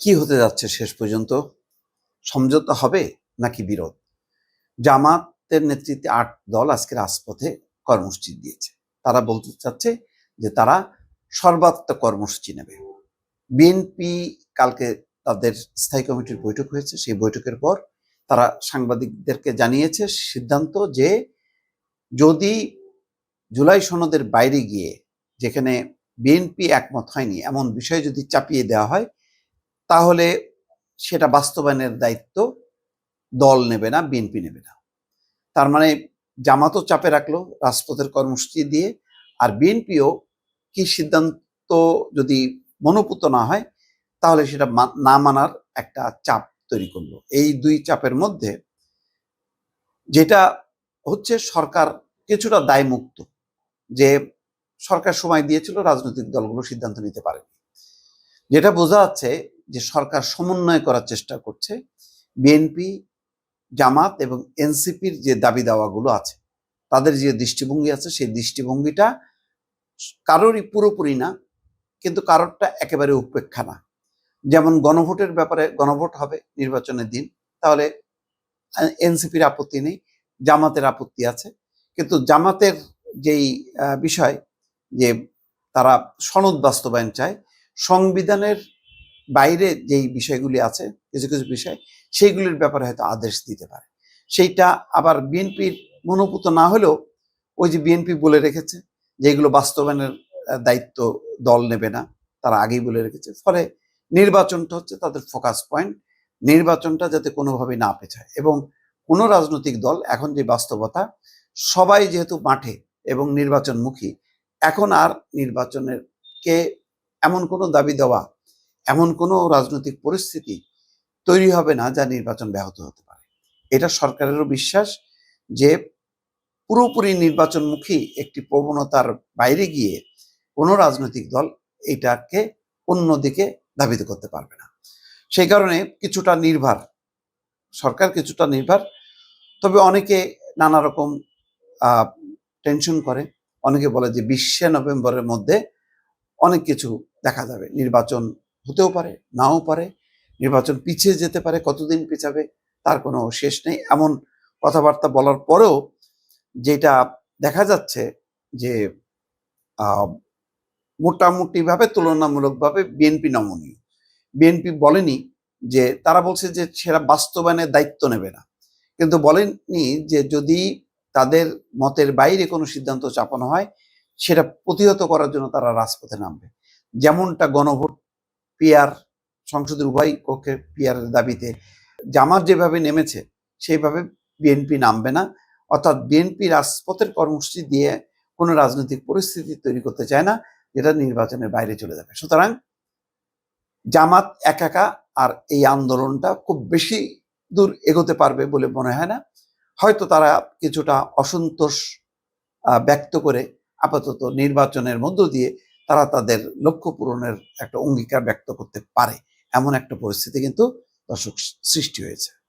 কি হতে যাচ্ছে শেষ পর্যন্ত? সমঝোতা হবে নাকি বিরোধ? জামাতের নেতৃত্বে আট দল আজকে রাজপথে কর্মসূচি দিয়েছে। তারা বলতে চাচ্ছে যে তারা সর্বাত্মক কর্মসূচি নেবে। বিএনপি কালকে তাদের স্থায়ী কমিটির বৈঠক হয়েছে। সেই বৈঠকের পর তারা সাংবাদিকদেরকে জানিয়েছে সিদ্ধান্ত যে যদি জুলাই সনদের বাইরে গিয়ে যেখানে বিএনপি একমত হয়নি, এমন বিষয় যদি চাপিয়ে দেওয়া হয় তাহলে সেটা বাস্তবায়নের দায়িত্ব দল নেবে না, বিএনপি নেবে না। তার মানে জামাতও চাপে রাখল রাজপথের কর্মসূচি দিয়ে, আর বিএনপিও কি সিদ্ধান্ত যদি মনোপুত না হয়, তাহলে সেটা না মানার একটা চাপ তৈরি করল। এই দুই চাপের মধ্যে যেটা হচ্ছে সরকার কিছুটা দায়মুক্ত, যে সরকার সময় দিয়েছিল, রাজনৈতিক দলগুলো সিদ্ধান্ত নিতে পারেনি। যেটা বোঝা যাচ্ছে যে সরকার সমন্বয় করার চেষ্টা করছে, বিএনপি, জামাত এবং এনসিপির যে দাবি দাওয়াগুলো আছে, তাদের যে দৃষ্টিভঙ্গি আছে, সেই দৃষ্টিভঙ্গিটা কারোরই পুরোপুরি না, কিন্তু কারোরটা একেবারে উপেক্ষা না। যেমন গণভোটের ব্যাপারে গণভোট হবে নির্বাচনের দিন, তাহলে এনসিপির আপত্তি নেই, জামাতের আপত্তি আছে। কিন্তু জামাতের যেই বিষয় যে তারা সনদ বাস্তবায়ন চায়, সংবিধানের বাইরে যেই বিষয়গুলি আছে, কিছু কিছু বিষয়, সেইগুলির ব্যাপারে হয়তো আদেশ দিতে পারে। সেইটা আবার বিএনপির মনোপুত না হলেও ওই যে বিএনপি বলে রেখেছে যে এগুলো বাস্তবায়নের দায়িত্ব দল নেবে না, তারা আগেই বলে রেখেছে। ফলে নির্বাচনটা হচ্ছে তাদের ফোকাস পয়েন্ট। নির্বাচনটা যাতে কোনোভাবে না পেছায়। এবং কোনো রাজনৈতিক দল এখন যে বাস্তবতা, সবাই যেহেতু মাঠে এবং নির্বাচনমুখী, এখন আর নির্বাচনের কে এমন কোনো দাবি দেওয়া এমন কোনো রাজনৈতিক পরিস্থিতি তৈরি হবে না যা নির্বাচন ব্যাহত হতে পারে। এটা সরকারেরও বিশ্বাস যে পুরোপুরি নির্বাচনমুখী একটি প্রবণতার বাইরে গিয়ে কোনো রাজনৈতিক দল এটাকে অন্যদিকে ধাবিত করতে পারবে না। সেই কারণে কিছুটা নির্ভর, সরকার কিছুটা নির্ভর, তবে অনেকে নানা রকম টেনশন করে। অনেকে বলে যে বিশে নভেম্বরের মধ্যে অনেক কিছু দেখা যাবে। নির্বাচন হতেও পারে, নাও পারে, নির্বাচন পিছিয়ে যেতে পারে, কতদিন পিছাবে তার কোনো শেষ নেই। এমন কথাবার্তা বলার পরেও যেটা দেখা যাচ্ছে যে মোটামুটিভাবে, তুলনামূলকভাবে বিএনপি নমনীয়। বিএনপি বলেনি যে, তারা বলছে যে, সেটা বাস্তবায়নের দায়িত্ব নেবে না। কিন্তু বলেনি যে, যদি তাদের মতের বাইরে কোনো সিদ্ধান্ত চাপানো হয়, সেটা প্রতিহত করার জন্য তারা রাজপথে নামবে। যেমনটা গণভোট পিয়ার সংসদের উভয় কক্ষের পিয়ারের দাবিতে জামাত যেভাবে নেমেছে, সেইভাবে বিএনপি নামবে না। অর্থাৎ বিএনপি রাজপথের কর্মসূচি দিয়ে কোনো রাজনৈতিক পরিস্থিতি তৈরি করতে চায় না, যেটা নির্বাচনের বাইরে চলে যাবে। সুতরাং জামাত একা একা আর এই আন্দোলনটা খুব বেশি দূর এগোতে পারবে বলে মনে হয় না। হয়তো তারা কিছুটা অসন্তোষ ব্যক্ত করে আপাতত নির্বাচনের মধ্য দিয়ে তারা তাদের লক্ষ্য পূরণের একটা অঙ্গীকার ব্যক্ত করতে পারে। এমন একটা পরিস্থিতি কিন্তু দর্শক সৃষ্টি হয়েছে।